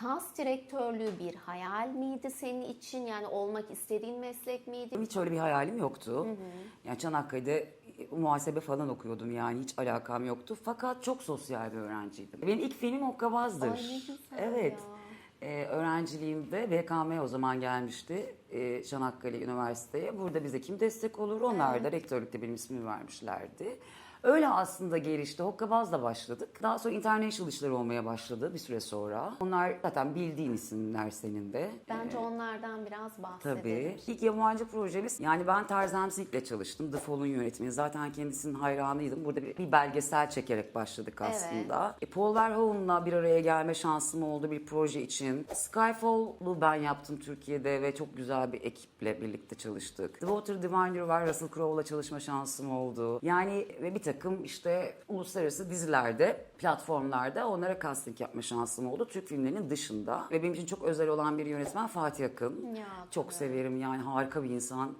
Kas direktörlüğü bir hayal miydi senin için? Yani olmak istediğin meslek miydi? Hiç öyle bir hayalim yoktu. Yani Çanakkale'de muhasebe falan okuyordum yani hiç alakam yoktu. Fakat çok sosyal bir öğrenciydim. Benim ilk filmim Hokkabaz'dır. Ay ne güzel Evet. ya. Ee, öğrenciliğimde BKM o zaman gelmişti e, Çanakkale Üniversitesi'ye. Burada bize kim destek olur? Onlar da rektörlükte benim ismimi vermişlerdi. Öyle aslında gelişti. Hokkabaz'la başladık. Daha sonra international işler olmaya başladı bir süre sonra. Onlar zaten bildiğin isimler senin de. Bence onlardan biraz bahsedelim. Tabii. İlk yabancı projemiz yani ben Tarzan Zink'le çalıştım. The Fall'un yönetmeni. Zaten kendisinin hayranıydım. Burada bir, bir belgesel çekerek başladık aslında. E, Paul Verhoeven'la bir araya gelme şansım oldu bir proje için. Skyfall'u ben yaptım Türkiye'de ve çok güzel bir ekiple birlikte çalıştık. The Water Diviner var. Russell Crowe'la çalışma şansım oldu. Yani ve bir takım işte uluslararası dizilerde, platformlarda onlara casting yapma şansım oldu. Türk filmlerinin dışında. Ve benim için çok özel olan bir yönetmen Fatih Akın. Ya, Çok tabii. severim yani harika bir insan.